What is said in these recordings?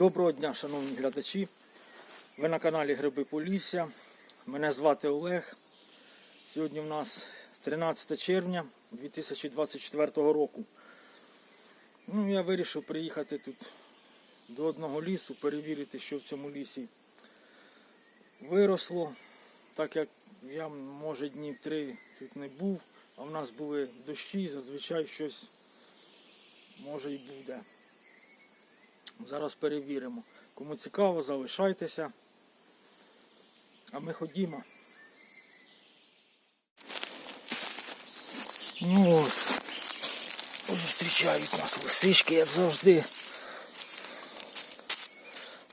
Доброго дня, шановні глядачі. Ви на каналі Гриби Полісся. Мене звати Олег. Сьогодні в нас 13 червня 2024 року. Ну, я вирішив приїхати тут до одного лісу, перевірити, що в цьому лісі виросло. Так як я, може, днів три тут не був, а в нас були дощі, зазвичай щось може і буде. Зараз перевіримо. Кому цікаво, залишайтеся. А ми ходімо. Ну ось. Зустрічають нас лисички, як завжди.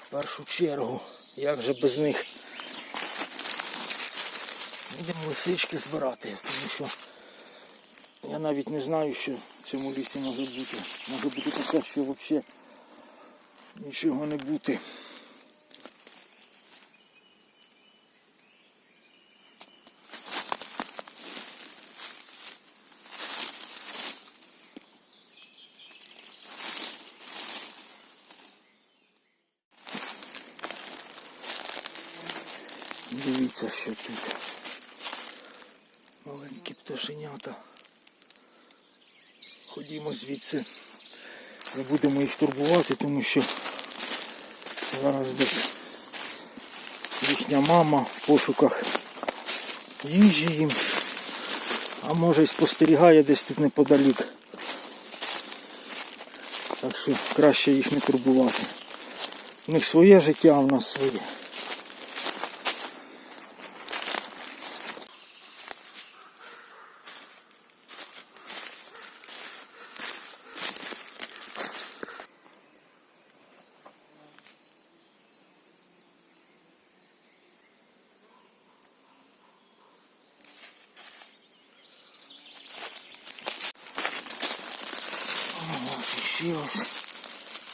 В першу чергу. Як же без них? Будемо лисички збирати, тому що я навіть не знаю, що в цьому лісі може бути. Може бути таке, що взагалі нічого не бути. Дивіться, що тут. Маленькі пташенята. Ходімо звідси. Не будемо їх турбувати, тому що зараз десь їхня мама в пошуках їжі їм, а може й спостерігає десь тут неподалік. Так що краще їх не турбувати. У них своє життя, а в нас своє. Ось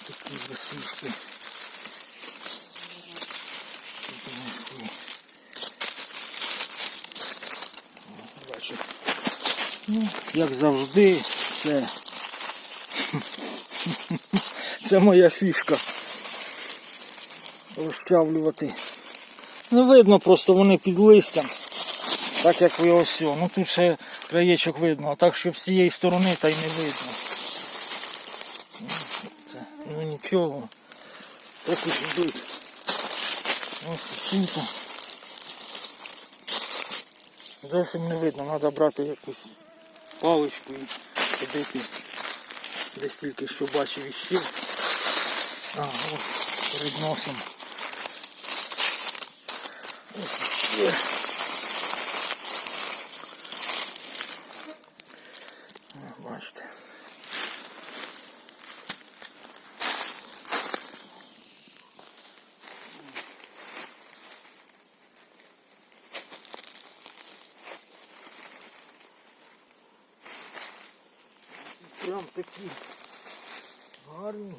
такі Бачу. Ну, як завжди, це, це моя фішка. Розчавлювати. Ну видно просто вони під листям. Так як ви ось. Ну тут ще краєчок видно, а так що з цієї сторони та й не видно. Це, ну нічого. Так і йдуть. Ось тут. Зовсім не видно, треба брати якусь паличку і ходити. Десь тільки що бачив іще. А, ось перед носом. Ось іще. Прям такі гарні.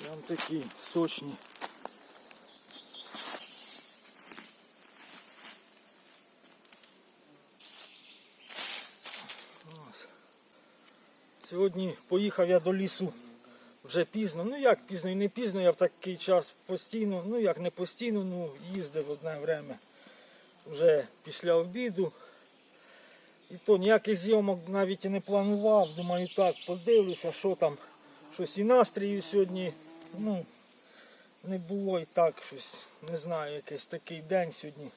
Прям такі сочні. Ось. Сьогодні поїхав я до лісу Вже пізно. Ну як пізно і не пізно, я в такий час постійно, ну як не постійно, ну їздив одне время вже після обіду. І то ніяких зйомок навіть і не планував. Думаю, так, подивлюся, що там, щось і настрію сьогодні. Ну, не було і так щось, не знаю, якийсь такий день сьогодні.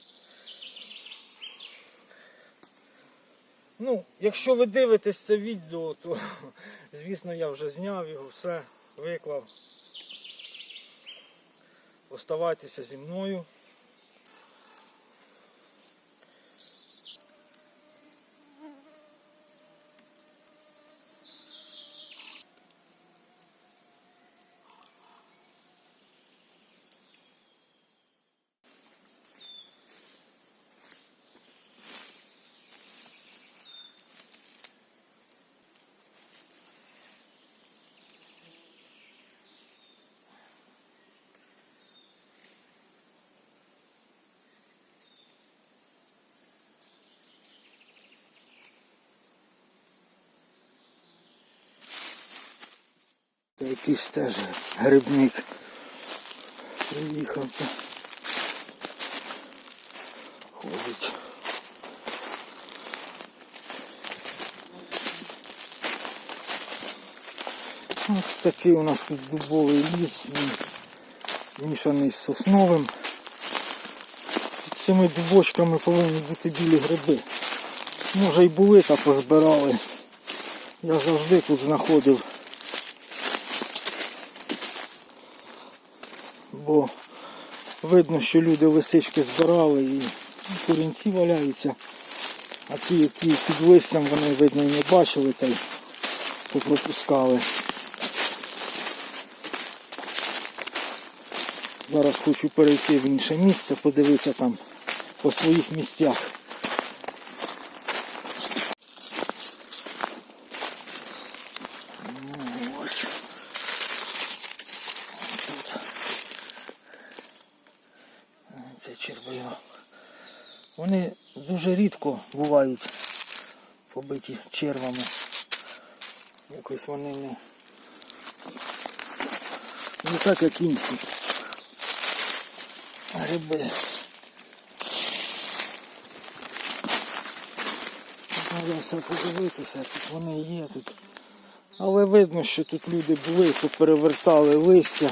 Ну, якщо ви дивитесь це відео, то звісно я вже зняв його, все виклав. Оставайтеся зі мною. Це якийсь теж грибник. Приїхав. Ходить. Ось такий у нас тут дубовий ліс, він мішаний з сосновим. Цими дубочками повинні бути білі гриби. Може і були та позбирали. Я завжди тут знаходив. Бо видно, що люди лисички збирали і корінці валяються. А ті, які під листям, вони видно і не бачили та й попропускали. Зараз хочу перейти в інше місце, подивитися там по своїх місцях. Ну, ось. Тут. Це червива. Вони дуже рідко бувають побиті червами. Якось вони не, не так, як інші гриби. Все подивитися, тут вони є тут. Але видно, що тут люди були, поперевертали листя.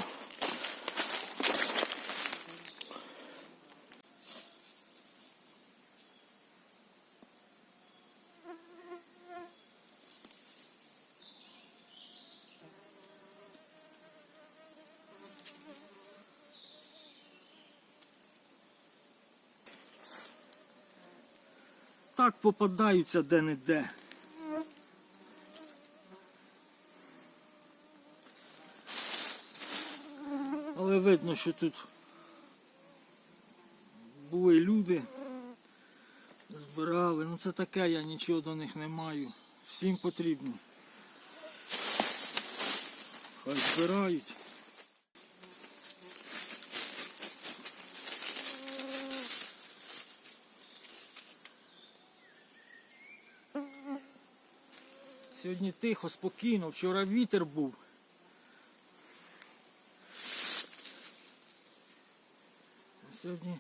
Так попадаються де-не-де. Але видно, що тут були люди, збирали. Ну це таке, я нічого до них не маю. Всім потрібно. Хай збирають. Сьогодні тихо, спокійно, вчора вітер був. Сьогодні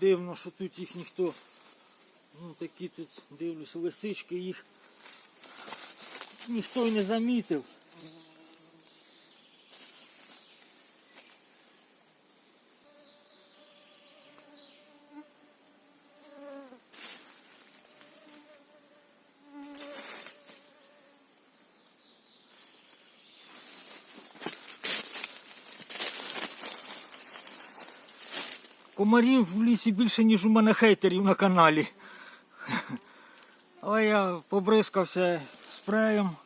дивно, що тут їх ніхто. Ну такі тут дивлюсь, лисички їх ніхто й не замітив. Комарів в лісі більше, ніж у мене хейтерів на каналі. Але я побризкався спреєм.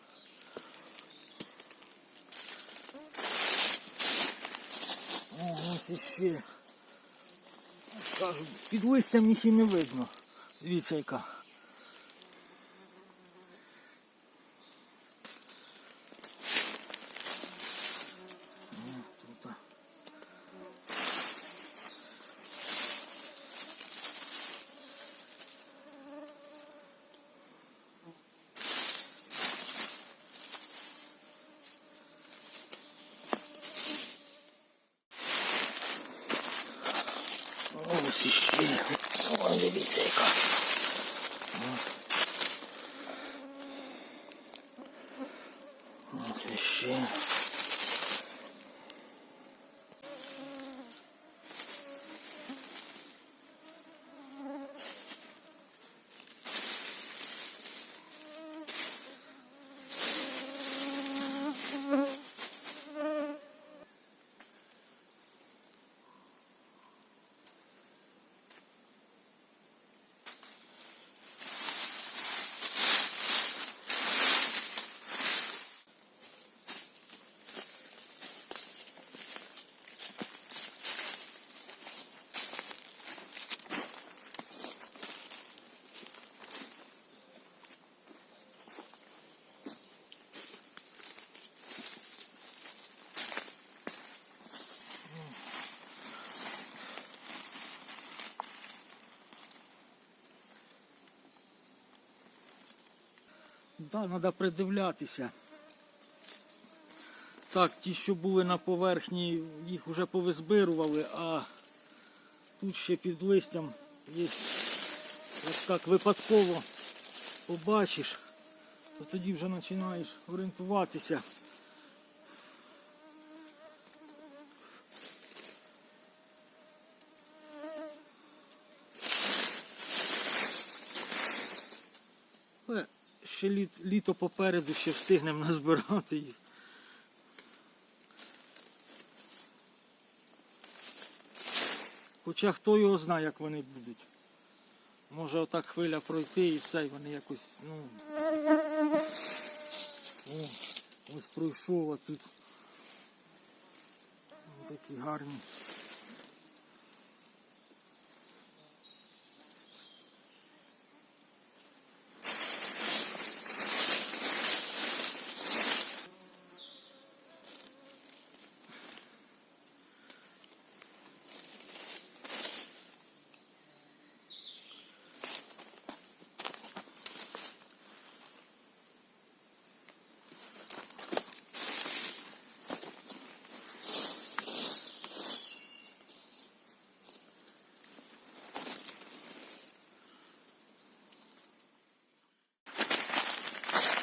О, ось іще. Кажу, під листям їх і не видно. Дивіться яка. О, тут. Ось іще. О, дивіться яка. Да, треба придивлятися. Так, ті, що були на поверхні, їх вже повизбирували, а тут ще під листям є ось так випадково побачиш, то тоді вже починаєш орієнтуватися. Але ще літ, літо попереду ще встигнемо назбирати їх. Хоча хто його знає, як вони будуть. Може отак хвиля пройти і все, і вони якось, ну. О, ось пройшов, а тут такі гарні.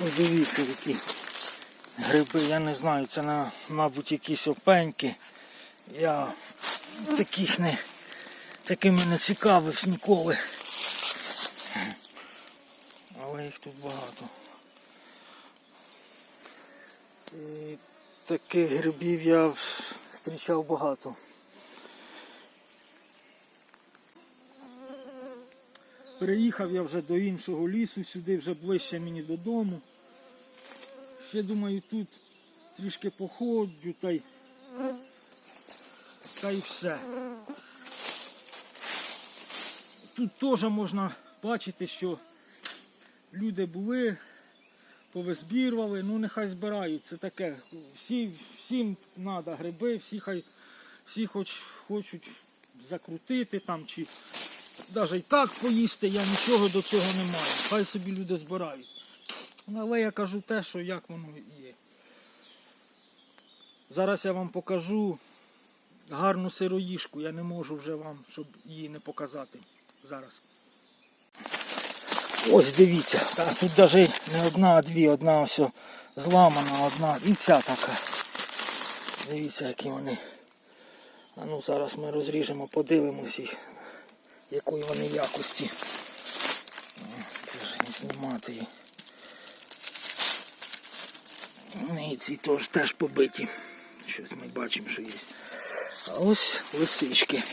Ось дивіться, які гриби, я не знаю, це на, мабуть якісь опеньки. Я таких не такими не цікавився ніколи. Але їх тут багато. І таких грибів я зустрічав багато. Переїхав я вже до іншого лісу, сюди вже ближче мені додому. Ще думаю, тут трішки походжу та й, та й все. Тут теж можна бачити, що люди були, повизбірували, ну нехай збирають. Це таке. Всі, всім треба гриби, всі хай всі хоч хочуть закрутити там чи навіть і так поїсти, я нічого до цього не маю. Хай собі люди збирають. Ну, Але я кажу те, що як воно є. Зараз я вам покажу гарну сироїшку. Я не можу вже вам, щоб її не показати зараз. Ось дивіться, та, тут навіть не одна, а дві, одна ось зламана, одна і ця така. Дивіться, які вони. А ну зараз ми розріжемо, подивимось їх, якої вони якості. Це ж не знімати її. Ну, І ці теж, теж побиті. Щось ми бачимо, що є. А ось лисички.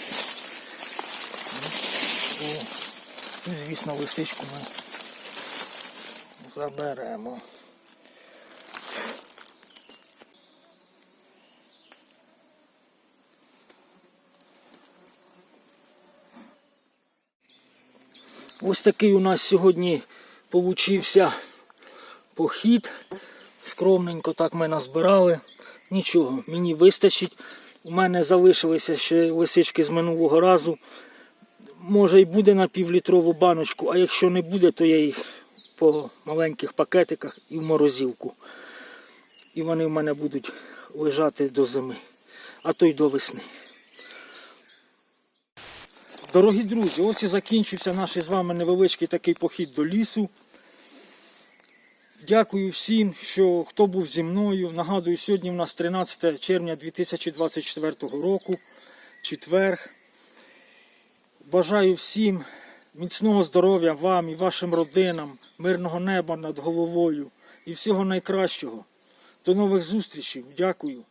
Ну, звісно, лисичку ми заберемо. Ось такий у нас сьогодні получився похід. Скромненько так ми назбирали. Нічого, мені вистачить. У мене залишилися ще лисички з минулого разу. Може і буде на півлітрову баночку, а якщо не буде, то я їх по маленьких пакетиках і в морозилку. І вони в мене будуть лежати до зими, а то й до весни. Дорогі друзі, ось і закінчився наш з вами невеличкий такий похід до лісу. Дякую всім, що хто був зі мною. Нагадую, сьогодні у нас 13 червня 2024 року, четверг. Бажаю всім міцного здоров'я вам і вашим родинам, мирного неба над головою і всього найкращого. До нових зустрічей. Дякую.